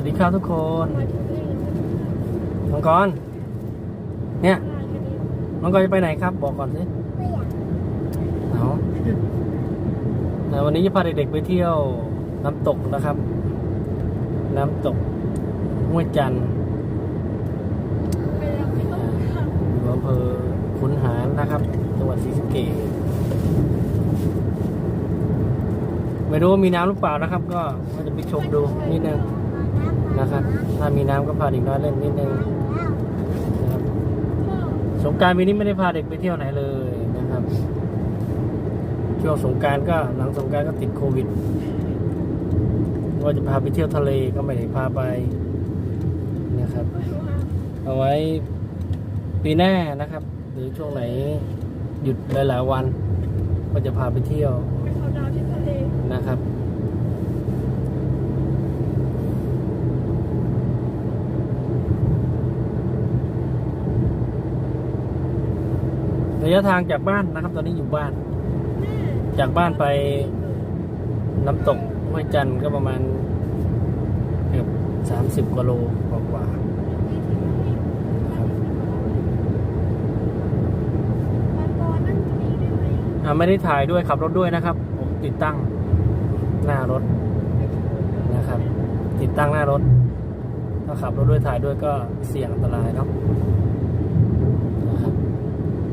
วัสดีครับทุกคนน้องกรณ์เนี่ยน้องกรณ์จะไปไหนครับ บอกก่อนสิไม่อยากเอาเอ่อวันนี้จะพาเด็กๆไปเที่ยวน้ำตกนะครับ น้ำตกห้วยจันทร์อยู่อำเภอขุนหารนะครับ จังหวัดศรีสะเกษไม่รู้ว่ามีน้ำหรือเปล่านะครับ ก็ว่าจะไปชมดูนิดนึง นะครับ ถ้ามีน้ำก็พาเด็กน้อยเล่นนิดนึงนะครับสงการปีนี้ไม่ได้พาเด็กไปเที่ยวไหนเลยนะครับช่วงสงการก็หลังสงการก็ติดโควิดว่าจะพาไปเที่ยวทะเลก็ไม่ได้พาไปนะครับ เอาไว้ปีหน้านะครับ หรือช่วงไหนหยุดหลายๆวัน ก็จะพาไปเที่ยวไปเขาดาวที่ทะเลนะครับ ระยะทางจากบ้านนะครับ ตอนนี้อยู่บ้าน จากบ้านไปน้ำตกห้วยจันทร์ก็ประมาณเกือบสามสิบกว่าโลกว่าๆนะครับบางกอนั่งตรงนี้ได้ไหมอ่าไม่ได้ถ่ายด้วยขับรถด้วยนะครับ ผมติดตั้งหน้ารถนะครับ ติดตั้งหน้ารถ ถ้าขับรถด้วยถ่ายด้วยก็เสี่ยงอันตรายเนาะนะครับ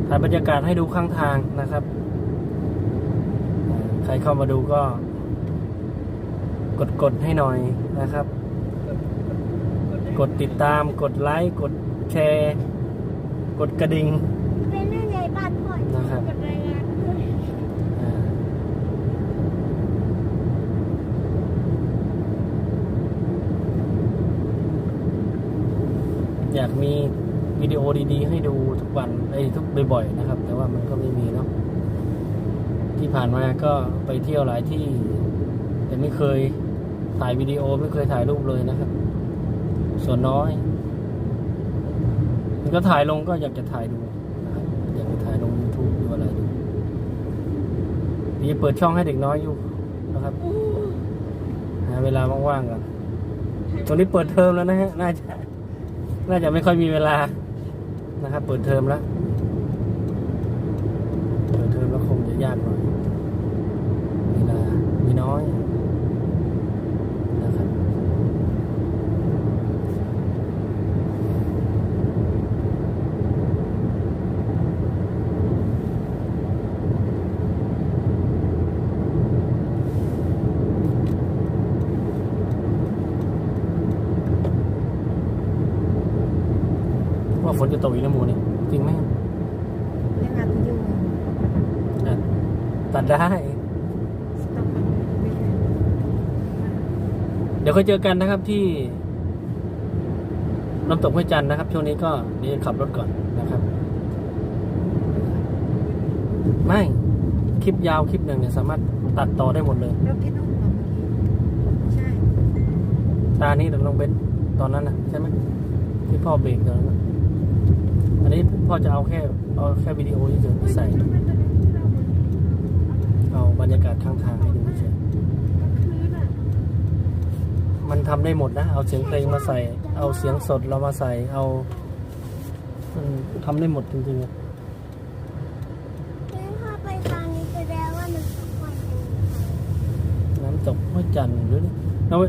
ถ่ายบรรยากาศให้ดูข้างทางนะครับอ่าใครเข้ามาดูก็ กดกดให้หน่อยนะครับ กดติดตาม กดไลค์ กดแชร์ กดกระดิ่งเป็นเรื่องใหญ่บ้านพ่อนะครับกดรายงานด้วยอ่าอยากมี วิดีโอดีๆ ให้ดูทุกวันไอ้ทุกบ่อยๆนะครับ แต่ว่ามันก็ไม่มีเนาะที่ผ่านมาก็ไปเที่ยวหลายที่ แต่ไม่เคยถ่ายวิดีโอไม่เคยถ่ายรูปเลยนะครับ ส่วนน้อย มันก็ถ่ายลงก็อยากจะถ่ายดูอยากจะถ่ายลง YouTube ดูอะไรดูนี่เปิดช่องให้เด็กน้อยอยู่นะครับหาเวลาว่างๆกันตอนนี้เปิดเทอมแล้วนะฮะน่าจะน่าจะไม่ค่อยมีเวลา นะครับ เปิดเทอมแล้ว เปิดเทอมแล้วคงจะยากหน่อย เวลามีน้อยนะครับ ว่า ฝนจะตกอีกนะหมูนี่จริงไหมยังอัดอยู่อะตัดได้สต็อปก่อนไม่ใช่เดี๋ยวค่อยเจอกันนะครับที่น้ำตกห้วยจันทร์นะครับช่วงนี้ก็เดี๋ยวขับรถก่อนนะครับ ไม่คลิปยาวคลิปหนึ่งเนี่ยสามารถตัดต่อได้หมดเลย รถที่นุ่มเหรอเมื่อกี้ใช่ ตานี้เดี๋ยวลงเบนซ์ตอนนั้นนะใช่ไหมที่พ่อเบรกตอนนั้นน่ะ อันนี้พ่อจะเอาแค่เอาแค่วิดีโอเฉยๆใส่ทำไมตอนนั้นที่เอาบรรยากาศข้างทางให้ดูเฉยมันทำได้หมดนะ เอาเสียงเพลงมาใส่ เอาเสียงสดเรามาใส่ เอามันทำได้หมดจริงๆอะงั้นถ้าไปทางนี้แสดงว่ามันสำตกห้วยจันทร์หรือน้อง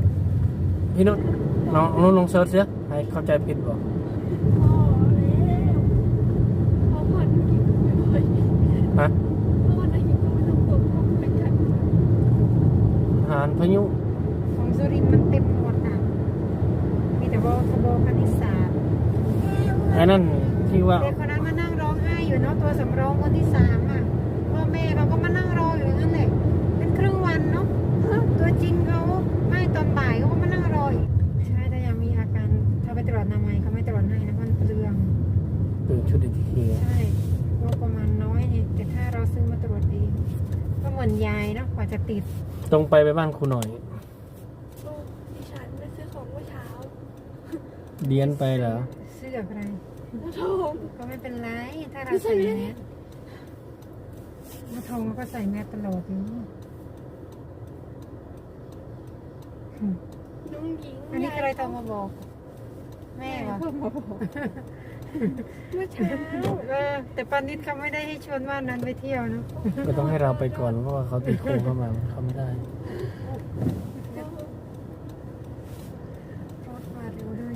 พี่นุชน้องน้องลองเซิร์ชเสียให้เข้าใจผิดบอก พ่อแล้วพ่อพันกินไม่ค่อย ฮะ พ่อวันไหนยังไม่ต้องตกพ่อไปกัน หารพายุ ของสุรินทร์มันเต็มหมดอะ มีแต่ว่าขบคณิตศาสตร์ไอ้นั่นที่ว่า เด็กคนนั้นมานั่งร้องไห้อยู่เนาะตัวสำรองคนที่สามอะพ่อแม่เขาก็มานั่งรออยู่อย่างนั้นเลยเป็นครึ่งวันเนาะตัวจริงเขาไม่ตอนบ่ายเขาก็มานั่งรออีกใช่แต่ยังมีอาการถ้าไปตรวจนามัยเขาไม่ตรวจให้นะมันเปลืองตื่นชุดอีกทีใช่งบประมาณน้อยเนี่ยแต่ถ้าเราซื้อมาตรวจเองก็เหมือนยายเนาะกว่าจะติด ตรงไปไปบ้านครูหน่อยลูกดิฉันไปซื้อของเมื่อเช้าเดียนไปเหรอ เสื้ออะไรแล้วทงก็ไม่เป็นไร ถ้าเราไม่ใช่ใส่ไหมแมสมาทงก็ใส่แมสตลอดอยู่หนูหญิงอันนี้ใครโทรมาบอก แม่เหรอเมื่อเช้าเออแต่ปานิดเขาไม่ได้ให้ชวนว่านนั้นไปเที่ยวเนอะก็ต้องให้เราไปก่อนเพราะว่าเขาตีโค้งเข้ามาเขาไม่ได้รถมาเร็วด้วย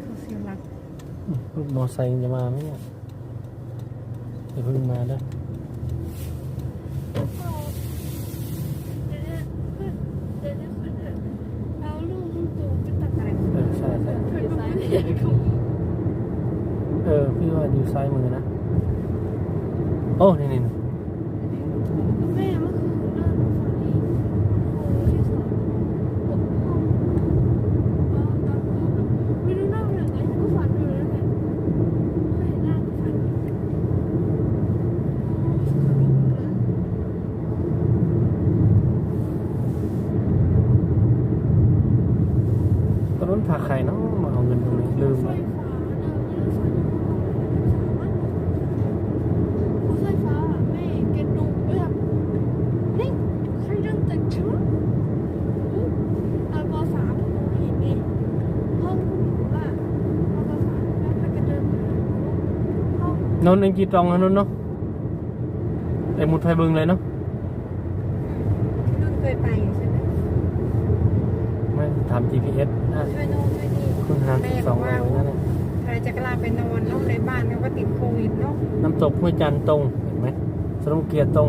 เขาเสียหลัก ลูกมอไซค์จะมาไหมเนี่ยเดี๋ยวเพิ่งมาเด้อ เดี๋ยวเนี่ยเดี๋ยวเนี่ยคนเนี่ยเอาลูกลูกตูไปตัดอะไร เออใช่ใช่ เธอก็ไม่ได้เขา เออพี่ว่าอยู่ซ้ายมือนะ โอ้นี่นี่นี่ แม่เมื่อคืนเดินฝันเองโอ้ที่สองหกห้องเอาตอนพ่อแบบไม่รู้เล่ายังไงก็ฝันอยู่นั่นแหละไม่เห็นหน้าก็ฝันอยู่ ตอนนั้นพาใครเนาะมาเอาเงินตรงนี้ลืม ไฟ แล้ว ฟ้าเออไม่ได้ฝันผู้ไฟฟ้าแม่แกดูแบบนี่ใครเดินตึกชุดตอนปสามผมเห็นไงห้องคุณหนูอะตอนปสามแล้วใครก็เดินมาห้อง นนท์เองกี่ตรองนะนนท์เนาะไอ้หมุดไฟเบิงเลยเนาะที่นุ่นเคยไปอยู่ใช่ไหมไม่ถาม GPS น่าช่วยโน่นช่วยนี่คุณหารแม่สิบสบอองกโลว่านั่นแหละใครจะกล้าไปนอนเนาะในบ้านเขาก็ติดโควิดเนาะน้ำตกห้วยจันทร์ตรงเห็นไหมสโลเกียร์ตรง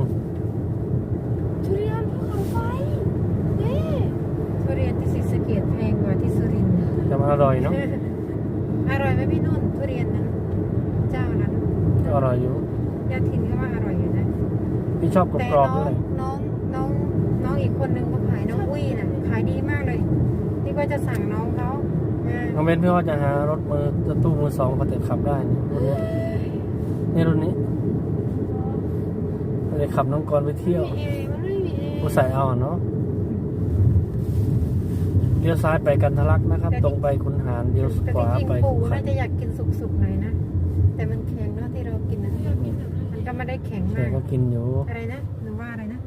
ทุเรียนภูเขาไฟนี่ทุเรียนที่ศรีสะเกดแพงกว่าที่สุรินทร์จะมาอร่อยเนาะอร่อยไหมพี่นุ่นทุเรียนนั้นเจ้านั้น ก็อร่อยอยู่ญาติถิ่นก็ว่าอร่อยอยู่นะพี่ชอบกแต่รอบน้ๆอด้งวยน้องน้องน้องอีกคนนึงก็ขายน้องอุ้ยน่ะขายดีมากเลยที่ก็จะสั่งน้องเขาเออน้องเบนพี่ว่าจะหารถมือรถตู้มือสองพอเติขับได้เนี่ยรุ่นนี้นี่รุ่นนี้เราจะขับน้องกรไปเที่ยวมีเอมันไม่มีเอผู้ใส่เอาอะเนาะเลี้ยวซ้ายไปกันทะลักนะครับ ตรงไปขุนหารเลี้ยวแต่ขวาจริงไปๆปู่ขุขัน่านจะอยากกินสุกๆหน่อยนะ แต่มันแข็งเนาะที่เรากินนะมันก็ไม่ได้ แข็งแต่มากก็กินอยู่ อะไรนะหรือว่าอะไรนะ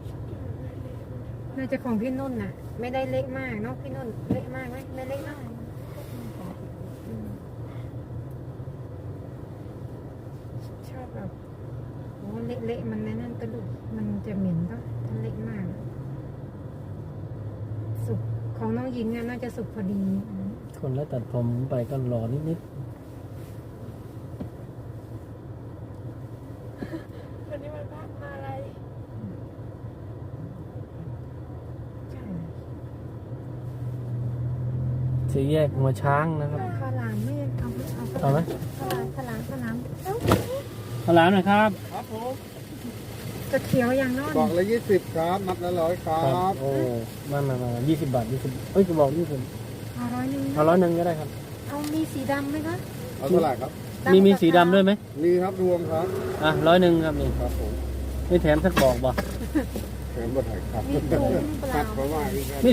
น่าจะของพี่นุ่นน่ะ ไม่ได้เล็กมากเนาะพี่นุ่นเล็กมากไหมไม่เล็กมากอืมชอบแบบโอ้เละๆมันนั่นกระดูกมันจะเหม็นปะถ้าเล็กมาก สุกของน้องหญิงอะน่าจะสุกพอดีอืมคนแล้วตัดผมไปก็รอนิดวันนี้มันพักมาอะไร ใช่ ๆสี่ แยกหัวช้างนะครับข้าวหลามไม่เอาเอาเอาไหมข้าวหลามข้าวหลามข้าวหลามขาวหลามหน่อยครับ ครับผมจะเขียวอย่างนอนกล่องละยี่สิบครับ มัดละร้อยครับ โอ้มามามายี่สิบบาทยี่สิบเอ้ยจะบอกยี่สิบเอาร้อยหนึ่งเอาร้อยหนึ่งก็ได้ครับ เอามีสีดำไหมคะเอาเท่าไหร่ครับมีมีสีดำด้วยไหมมีครับรวมครับ อะร้อยหนึ่งครับนี่ครับผมไม่แถมสักบอกบ่แถมบดไถ่ายครับ มีถุงเปล่าบเพราะว่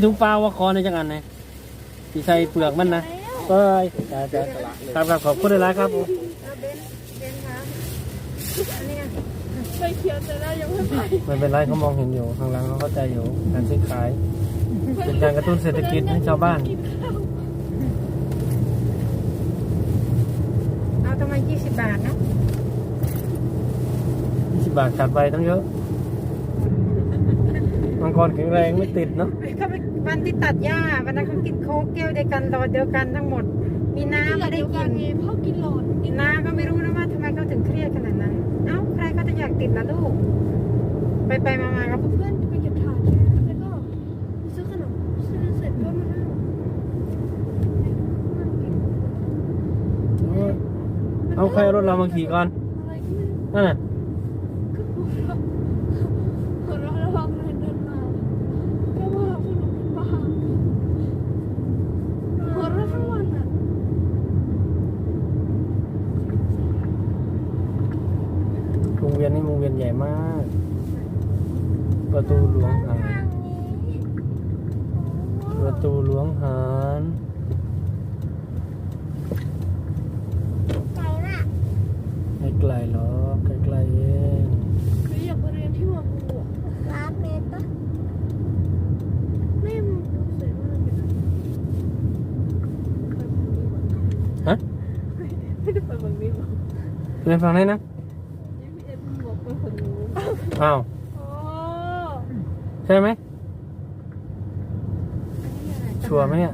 ถุงเปล่าวะคอในจังอันไหน ที่ใส่เปลือกมันนะเอ้ยจ้าจ้าครับครับขอบคุณหลายๆครับผมเอาเบนเบนคะอันนี้ไงไปเขียวแต่เรายังไม่ไปไม่เป็นไรเขามองเห็นอยู่ข้างหลังเขาเข้าใจอยู่การซื้อขาย เป็นการกระตุ้นเศรษฐกิจให้ชาวบ้านกินข้าวเอาทำไมยี่สิบบาทเนาะ20บาทขาดไปตั้งเยอะ มังกรแข็งแรงไม่ติดเนาะเขาไปวันที่ตัดหญ้าวันนั้นเขากินโค้กแก้วเดียวกันรอเดียวกันทั้งหมด มีน้ำไม่ได้กินไงพ่อกินหลอดกินน้าก็ไม่รู้นะว่าทำไมเขาถึงเครียดขนาดนั้น เอ้าใครก็จะอยากติดละลูก ไปไปๆมาๆก็เพื่อนไปเก็บถ่านใช่ไหมแล้วก็ซื้อขนมซื้อเสร็จก็มานั่งนั่งกินเอาใครเอารถเรามาขี่ก่อนอะไรก็ไม่รู้นั่นน่ะ ก็พูดว่าหัวเราะระวังเลยเดินมาก็ว่าพวกหนูเป็นบ้าหัวเราะทั้งวันอะ วงเวียนนี่วงเวียนใหญ่มาก ประตูหลวงหารประตูหลวงหาร ไกลน่ะ ไม่ไกลหรอกใกล้ๆเอง หรืออยากไปเรียนที่หัวหมูอะร้านเมตรปะแม่มันดูสวยมาก ไปบางนี้บอกเรียนฟังได้นะยี่สิบเอ็ดบอกไปคนนู้นอ้าวโอ้ใช่ไหมอันนี้อะไรชัวร์ไหมเนี่ย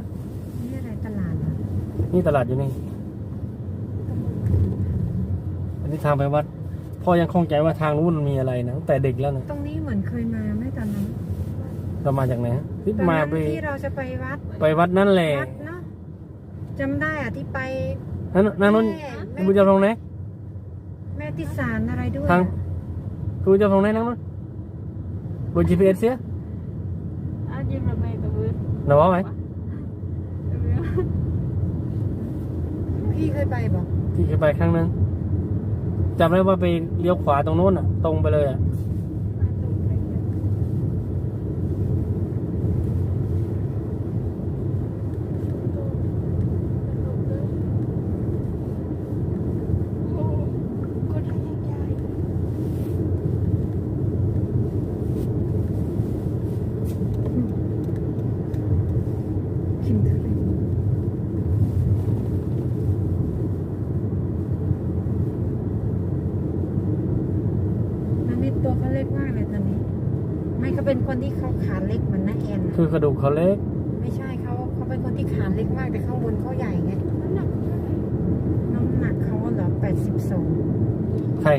นี่อะไรตลาดเหรอนี่ตลาดอยู่นี่ อันนี้ทางไปวัดพ่อยังคงใจว่าทางนู้นมันมีอะไรนะตั้งแต่เด็กแล้วนะตรงนี้เหมือนเคยมาไหมตอนนั้นเรามาจากไหนพิตอนมานั้นไปที่เราจะไปวัดไปวัดนั่นแหละ วัดเนาะจำได้อะที่ไป นั่นนั่นนู้นแม่คุณผู้ชมตรงไหนแม่ที่สารอะไรด้วยทางคุณผู้ชมตรงไหนนั่งนู้นบน GPS เสียอายิ้มแบบไหนตัวมือหนูว่าไหมพี่เคยไปบอกที่เคยไปครั้งนึงจำได้ว่าไปเลี้ยวขวาตรงนู้นอะ ตรงไปเลยอะ ก็ทำยังไง คิมเธอเลยนั่นนี่ตัวเขาเล็กมากเลยตอนนี้ ไม่เขาเป็นคนที่เขาขาเล็กเหมือนน้าแอนน่ะ คือ กระดูกเขาเล็ก ไม่ใช่เขาเขาเป็นคนที่ขาเล็กมากแต่ข้างบนเขาใหญ่ไงน้ำหนักเท่าไหร่น้ำหนักเขาเหรอแปดสิบสองใคร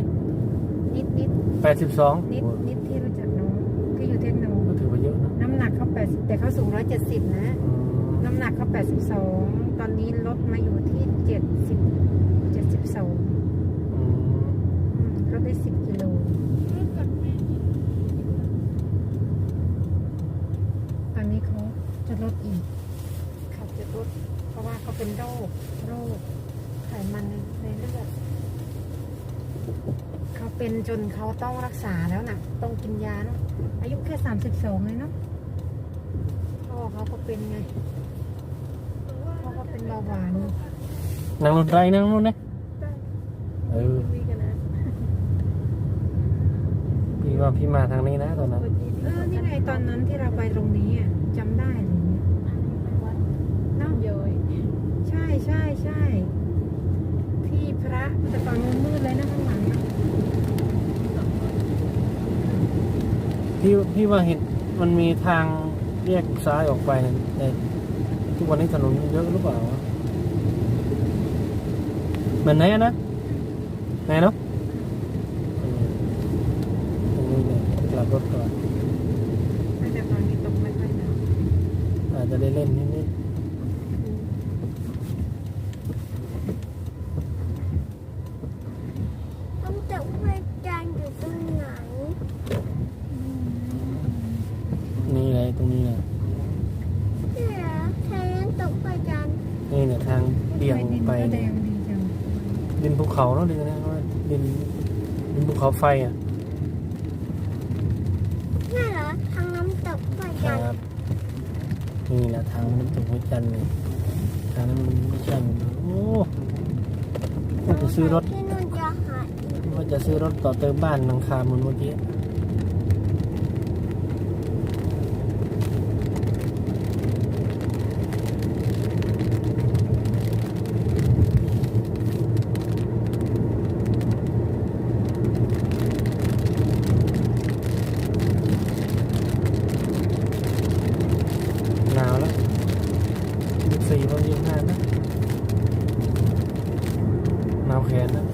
นิดนิดแปดสิบสองนิดนิดที่รู้จักน้องที่อยู่เทคโนก็ถือว่าเยอะนะน้ำหนักเขาแปดแต่เขาสูงร้อยเจ็ดสิบนะอืมน้ำหนักเขาแปดสิบสองตอนนี้ลดมาอยู่ที่เจ็ดสิบเจ็ดสิบสองอืมลดได้สิบกิโล เรื่องกันแม่ ตอนนี้เขา จะลดอีกเขาจะลดเพราะว่าเขาเป็นโรคโรคไขมันในเลือดเขาเป็นจนเขาต้องรักษาแล้วนะต้องกินยาเนาะอายุแค่สามสิบสองเลยเนาะพ่อเขาก็เป็นไงพ่อก็เป็นเบาหวานนั่งรถไรนั่งรถนะเออคุยกันนะพี่ว่าพี่มาทางนี้นะตอนนั้นเออนี่ไงตอนนั้นที่เราไปตรงนี้อะจำได้เลยเนี่ยเนาะ เยอะ ใช่ใช่ที่พระแต่ฝั่งนู้นมืดเลยนะข้างหลังนะพี่พี่ว่าเห็นมันมีทางแยกซ้ายออกไปนะแต่ทุกวันนี้ถนนเยอะหรือเปล่าวะเหมือนไหนอะนะไหนเนาะเออตรงนี้เนี่ยกลับรถก่อน แต่ตอนนี้ตกไม่ค่อยหนัก อาจจะได้เล่นนิด น้ำตกพระจันทร์อยู่ตรงไหน ๆนี่ไงตรงนี้นะ เนี่ยใช้น้ำตกพระจันทร์ นี่เนี่ยทางเบี่ยงไป ดินก็แด เนี่ย งดีจัง ดินภูเขาเนาะดินนะว่าดินดินภูเขาไฟอะนี่เหรอทางน้ำตกพระคจันทรัร์บนี่แหละทางน้ำตกหัวจันทร์เลยทางนั้นมันไม่ใช่มันโอ้ว่าจะซื้อรถที่นู่นจะหาอีกว่าจะซื้อรถต่อเติมบ้านหลังคาเหมือนเมื่อกี้หนาวแล้วยี่สี่วันยี่ห้านะหนาวแขนนะ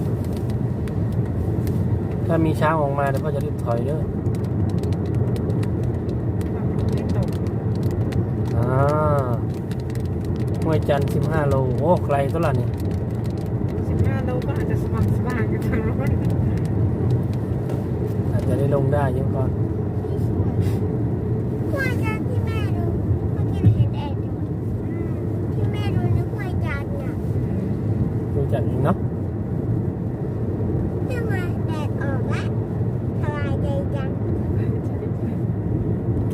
ถ้า มีช้างออกมาเดี๋ยวก็จะรีบถอยเด้อฝั่งนู้นไม่ตกอ่าห้วยจันทร์สิบห้าโลโอ้ไกลตัวละเนี่ยสิบห้าโลก็อาจจะสว่างสว่างกันทางรถอาจจะได้ลงได้เยอะก่อนห้วยจันทร์ที่แม่ดูเมื่อกี้เราเห็นแอดอยู่ที่แม่ดูนึกห้วยจันทร์น่ะดูจัดเองเนาะ ทำไมแดดออกแล้วสบายใจจัง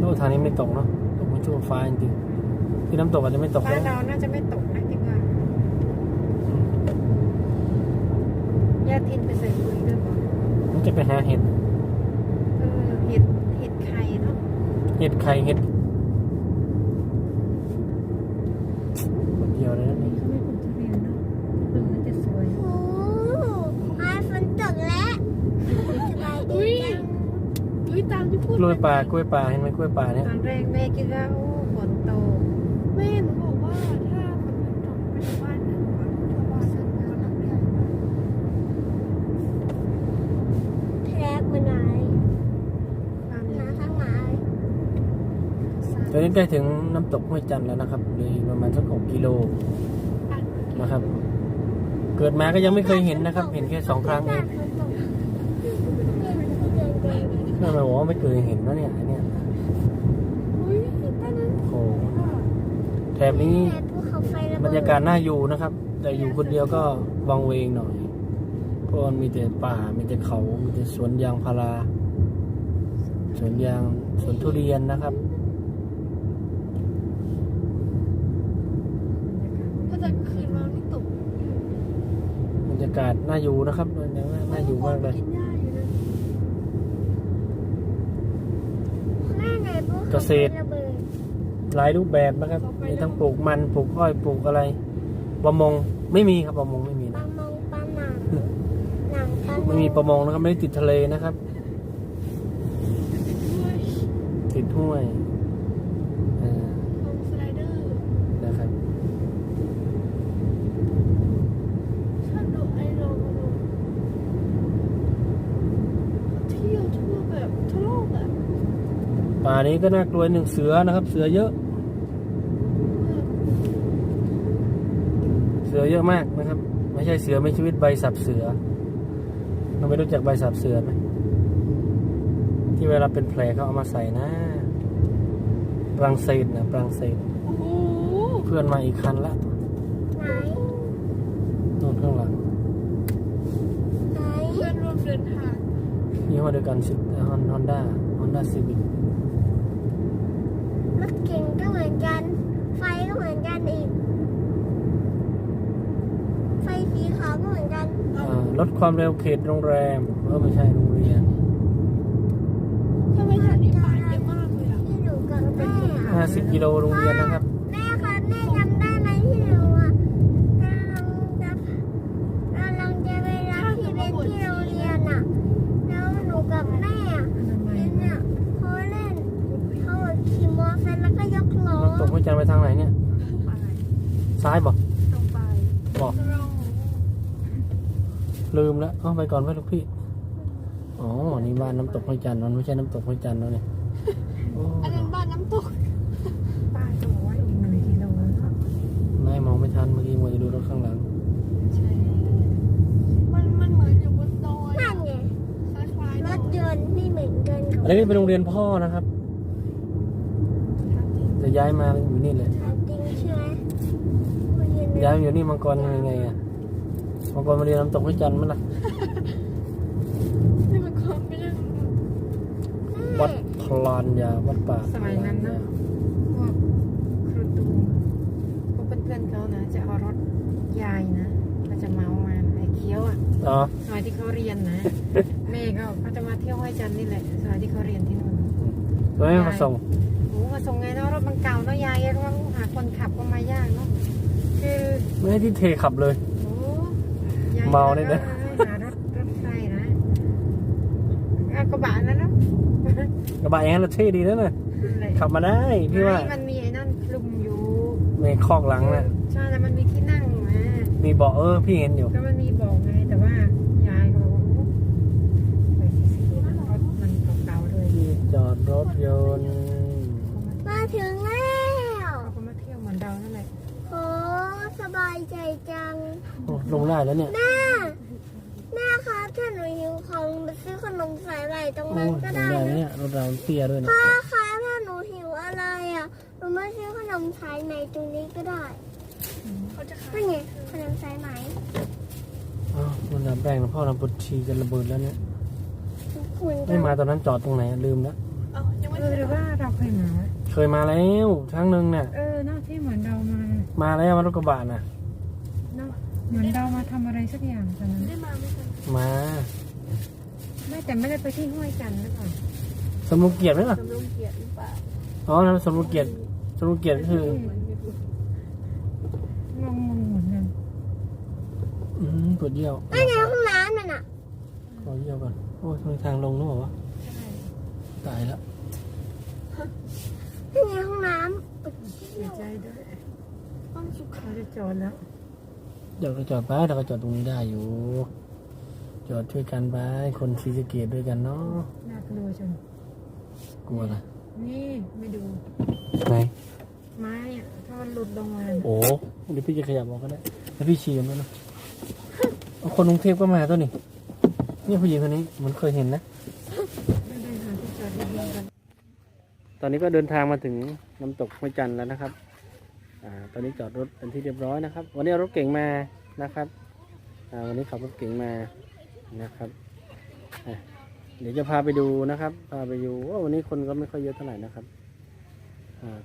โอ้ทางนี้ไม่ ตกเนาะตกไม่ชั่วฟ้าจริงๆที่น้ำตกอาจจะไม่ตกบ้าแล้นวเราน่าจะไม่ตกนะคิดว่าญาติทินไปใส่ปุ๋ยด้วยป่ะมันจะไปหาเห็ดเออเห็ดเห็ดไข่เนาะเห็ดไข่เห็ดคนเดียวเลยนะ นี่เขาไม่ปลูกทุเรียนเนาะเออจะสวย โอ้ กล้วยป่ากล้วยป่าเห็นไหมกล้วยป่าเนี่ยตอนแรกแม่คิดว่าโอ้ฝนตกแม่หนูบอกว่าถ้าฝนตกไปบ้านหนูอะชาวบ้านหนูก็น้ำใหญ่มากแทรกมาไหนความหานาทั้งหลายตอนนี้ใกล้ถึงน้ำตกห้วยจันทร์แล้วนะครับเลยประมาณสักหกกิโลนนะครับ เกิดมาก็ยังไม่เคยเห็นนะครับ เห็นแค่สองครั้งเอง นั่นหมายความว่าไม่เคยเห็นนะเนี่ยอันเนี่ยอุ้ยโอ้โหแถบนี้ภูเขาไฟระบเบิรดรยากาศน่าอยู่นะครับ แต่อยู่คนเดียวก็วังเวงหน่อย เพราะมันมีแต่ป่า มีแต่เขา มีแต่สวนยางพารา สวนยาง สวนทุเรียนนะครับ ถ้าจะคืนมาไม่ตกบรรยากาศน่าอยู่นะครับน่าอยู่มากเลย กินหญ้าอยู่นะ แม่ไหนภู เกเขาษไฟตรระเบิดหลายรูปแบบนะครับ มีทั้งปลูกมันปลูกอ้อยปลูกอะไรประมงไม่มีครับประมงไม่มีปลานะมงปลาหนังหนังปลาไม่มีประมงนะครับไม่ได้ติดทะเลนะครับด้วยติดห้วยเอ่อ ลงสไลเดอร์ นะครับ ชอบดูไอโรมาดูเที่ยวทั่วแบบทั่วโลกอะ ป่า นี้ก็น่ากลัวหนึ่งเสือนะครับ เสือเยอะ เสือเยอะมากนะครับ ไม่ใช่เสือไม่ชีวิตใบสับเสือเราไม่รู้จักใบสับเสือไหมที่เวลาเป็นแผลเขาเอามาใส่นะปรังเศสนะปรังเศสโอ้โหเพื่อนมาอีกคันละไหนนู่นข้างหลังไหนเพื่อนร่วมเดินทางยี่ห้อเดียวกันสิฮอนฮอนด้าฮอนด้าซีวิกรถ เก่งก็เหมือนกัน ไฟก็เหมือนกันอีก ไฟสีขาวก็เหมือนกันลดความเร็วเขตโรงแรมเออไม่ใช่โรงเรียนทำไมแถวนี้ป่าเยอะมากเลยอะที่หนูกับแม่อะ50กิโลโรงเรียนนะครับ แม่คะแม่จำได้ไหมที่หนูอะกำลังจะกำลังจะไปรับพี่เบนที่โรงเรียนอะ แล้วหนูกับแม่อะ อนามัย เบนอะเขาเล่นเขาขี่มอเตอร์ไซค์แล้วก็ยกล้อ น้ำตกห้วย จันทร์ไปทางไหนเนี่ยซ้ายบอกตรงไปบอกตรงลืมแล้วเอาไปก่อนไหมลูกพี่ อ๋อ นี่บ้านน้ำตกห้วยจันทร์มันไม่ใช่น้ำตกห้วยจันทร์แล้วเนี่ยโอ้อันนั้นบ้านน้ำตกป้าจะบอกว่าอีกหนึ่งกิโลเนาะไม่มองไม่ทันเมื่อกี้มัวจะดูรถข้างหลัง ใช่ มันมันเหมือนอยู่บนดอยนั่อะนไงคล้ายๆรดอยถยนต์ไม่เหมือนกันกับอันนี้เป็นโรงเรียนพ่อนะครับ จะย้ายมาอยู่นี่เลยจริงใช่ไหมโรงเรียนย้ายมาอยู่นี่มังกรยังไงอะมังกรมาเรียนน้ำตกห้วยจันทร์มั้ยล่ะนี่มันความไม่ได้วัดคลานยาวัดป่าสมัยนั้นเนาะพวกครูตูพวกเพื่อนๆเขานะจะเอารถยายนะก็จะเมามาไอ้เคี้ยวอะอ๋อสมัยที่เขาเรียนนะแม่ก็เขาจะมาเที่ยวห้วยจันทร์นี่แหละสมัยที่เขาเรียนที่นู่นแล้วไม่มาส่งโอ้ มาส่งไงเนาะรถมันเก่าเนาะยายก็ต้องหาคนขับก็มายากเนาะคือไม่ให้ที่เทขับเลย โอ้ยายเมาเลยนะ หารถรถไฟนะอะกระบะนั่นเนาะกระบะอย่างนั้นเราเท่ดีนะเนี่ยขับมาได้พี่ว่าไม่มันมีไอ้นั่นคลุมอยู่ในคอกหลังน่ะใช่แล้วมันมีที่นั่งนะมีเบาะเออพี่เห็นอยู่ ก็มันมีบอกไงแต่ว่ายายก็บอกว่าโอ้ไปสิสิรถมันเก่าๆเลยที่จอดรถยนต์ มาถึงแล้ว เขาก็มาเที่ยวเหมือนเรานั่นแหละ โอ้สบายใจจัง โอ้ ลงได้แล้วเนี่ย แม่ แม่คะถ้าหนูหิวของไปซื้อขนมสายไหลตรงโอ้นั้นลก็งได้ได้นะเนี่ยรถเราเตี้ยด้วยนะพ่อคะถ้าหนูหิวอะไรอะหนูมาซื้อขนมสายไหมตรงนี้ก็ได้เขาจะขายนั่นไงขนมสายไหมอ้าวมันน้ำแป้งนะพ่อน้ำปุชีกันระเบิดแล้วเนี่ย คุณไม่มาตอนนั้นจอดตรงไหนอะลืมแล้วเอ้ายังไม่เออหรือว่าเราเคยมา เคยมาแล้วครั้งหนึ่งเนี่ยเออเนาะที่เหมือนเรามามาแล้วมารถกระบะน่ะ เนาะเหมือนเรามาทำอะไรสักอย่างตอนนั้น ได้มาไม่ทันมาไม่แต่ไม่ได้ไปที่ห้วยจันทร์หรือเปล่าสมรุงเกียรติไหมล่ะสำรวมเกียรติหรือเปล่าอ๋อนั่นสมรุงเกียรติสมรุงเกียรติก็คืองงงๆเหมือนกันอืมปวดเยี่ยวนั่นไงห้องน้ำนั่นน่ะขอเยี่ยวก่อนโอ้ยทำไมทางลงนู้นเหรอวะใช่ตายแล้วนี่ไงห้องน้ดีใจด้วยำห้องสุขาเขาจะจอดแล้ว เดี๋ยวก็จอดไปเราก็จอดตรงนี้ได้อยู่ จอดช่วยกันไปคนซีสะเกตด้วยกันเนาะน่ากลัวจังกลัวอะไรนี่ไม่ดูไหนไม้อะถ้ามันหลุดลงมาโอ้เดี๋ยวพี่จะขยับออกก็ได้แล้วพี่ชี้มันด้วยนะเอาคนกรุงเทพก็มาตัวนี้นี่ผู้หญิงคนนี้เหมันเคยเห็นนะ ไม่ได้หาที่จอดดีๆกันตอนนี้ก็เดินทางมาถึงน้ำตกห้วยจันทร์แล้วนะครับ อ่าตอนนี้จอดรถเป็นที่เรียบร้อยนะครับ วันนี้เอารถเก่งมานะครับอ่าวันนี้ขับรถเก่งมานะครับเดี๋ยวจะพาไปดูนะครับ พาไปดูว่าวันนี้คนก็ไม่ค่อยเยอะเท่าไหร่นะครับ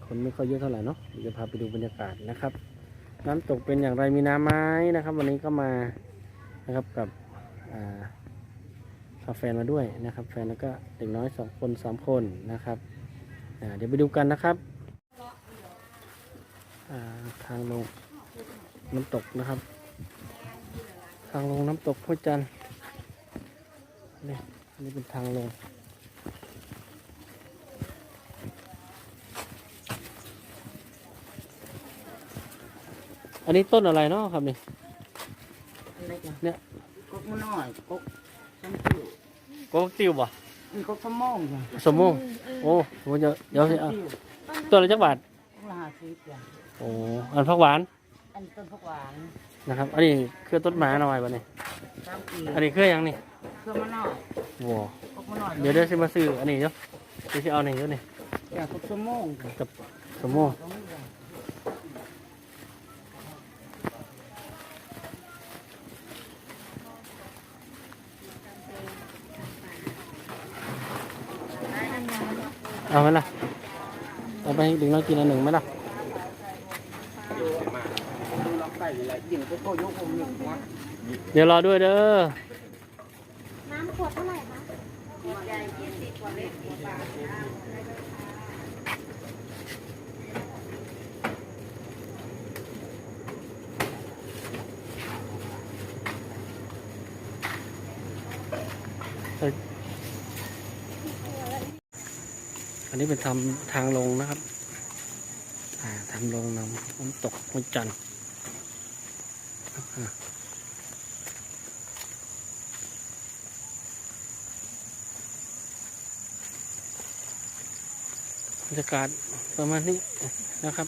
คนไม่ค่อยเยอะเท่าไหร่เนาะเดี๋ยวจะพาไปดูบรรยากาศนะครับ น้ำตกเป็นอย่างไรมีน้ำไม้นะครับ วันนี้ก็มานะครับกับพาแฟนมาด้วยนะครับ แฟนแล้วก็เด็กน้อยสองคนสามคนนะครับเดี๋ยวไปดูกันนะครับ ทางลงน้ำตกนะครับ ทางลงน้ำตกห้วยจันทร์นี่อันนี้เป็นทางลง อันนี้ต้นอะไรเนาะครับนี่เนี่ยกกมันน้อยกกสมติวโกติวบ่มันกกสมองจ้ะสมโมงโอ้โหเดี๋ยวเดี๋ยวสิเอาต้นละจักบาทกละห้าสิบจ้ะ โอ้อันพักหวานอันต้นผักหวานนะครับ อันนี้คือต้นหมาหน่อยบ่นี่สามปีอันนี้คือหยังนี่เครื่องมันน้อยว้าวกกมันน้อยเดี๋ยวเดี๋ยวสิมาซื้ออันนี้เดี๋ยวเดี๋ยวสิเอาหนึ่งเดี๋ยวนี่จ้ะกกสมองจ้ะกับสมโมตรงนี้จ้ะเอาไหมล่ะเอาไปให้เด็กน้อยกินอันหนึ่งไหมล่ะ ดูล องใส่อะไรยิงไปโคยกผมหนึ่งวเดี๋ยวรอด้วยเด้อ น้ำขวดเท่าไหร่คะอันนี้เป็นทำทางลงนะครับ อ่าทางลงน้ำน้ำตกห้วยจันทร์ บรรยากาศประมาณนี้นะครับ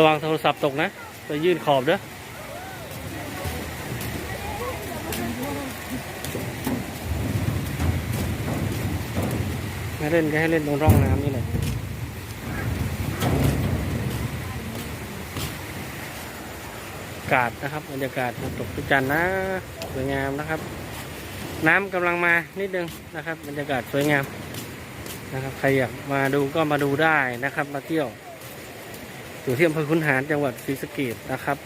ระวังโทรศัพท์ตกนะไปยื่นขอบเด้อไม่เล่นก็ให้เล่นตรงร่องน้ำนี่แหละกาศนะครับบรรยากาศตกพิจันทร์นะสวยงามนะครับ น้ำกำลังมานิดนึงนะครับ บรรยากาศสวยงามนะครับ ใครอยากมาดูก็มาดูได้นะครับ มาเที่ยว อยู่ที่อำเภอคุนหารจังหวัดศรีสะเกษนะครับ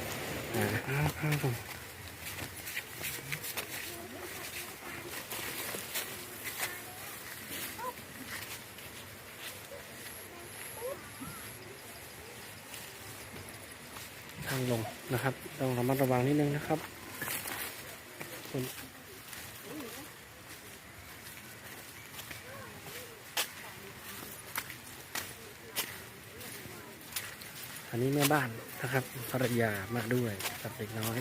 ทางลงนะครับ ต้องระมัดระวังนิดนึงนะครับ อันนี้แม่บ้านนะครับภรรยามาด้วยกับเด็กน้อย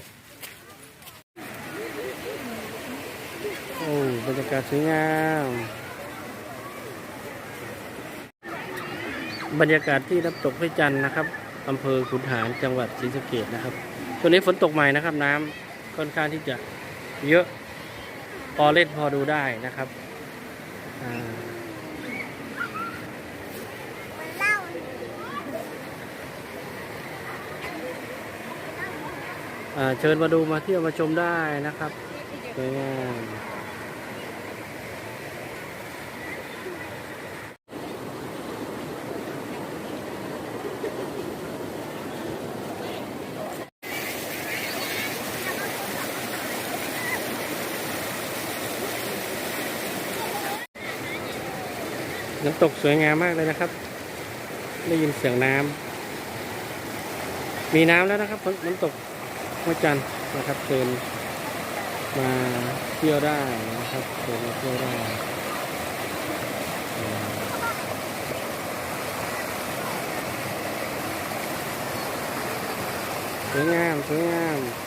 โอ้บรรยากาศสวยงามบรรยากาศที่น้ำตกพระจันทร์นะครับอำเภอขุนหารจังหวัดศรีสะเกษนะครับช่วงนี้ฝนตกใหม่นะครับน้ำค่อนข้างที่จะเยอะพอเล่นพอดูได้นะครับอ่า มันเล่า อ่า เชิญมาดูมาเที่ยวมาชมได้นะครับสวยงามน้ำตกสวยงามมากเลยนะครับ ได้ยินเสียงน้ำมีน้ำแล้วนะครับน้ำตก พระจันทร์นะครับเชิญมาเที่ยวได้นะครับเชิญมาเที่ยวได้สวยงามสวยงาม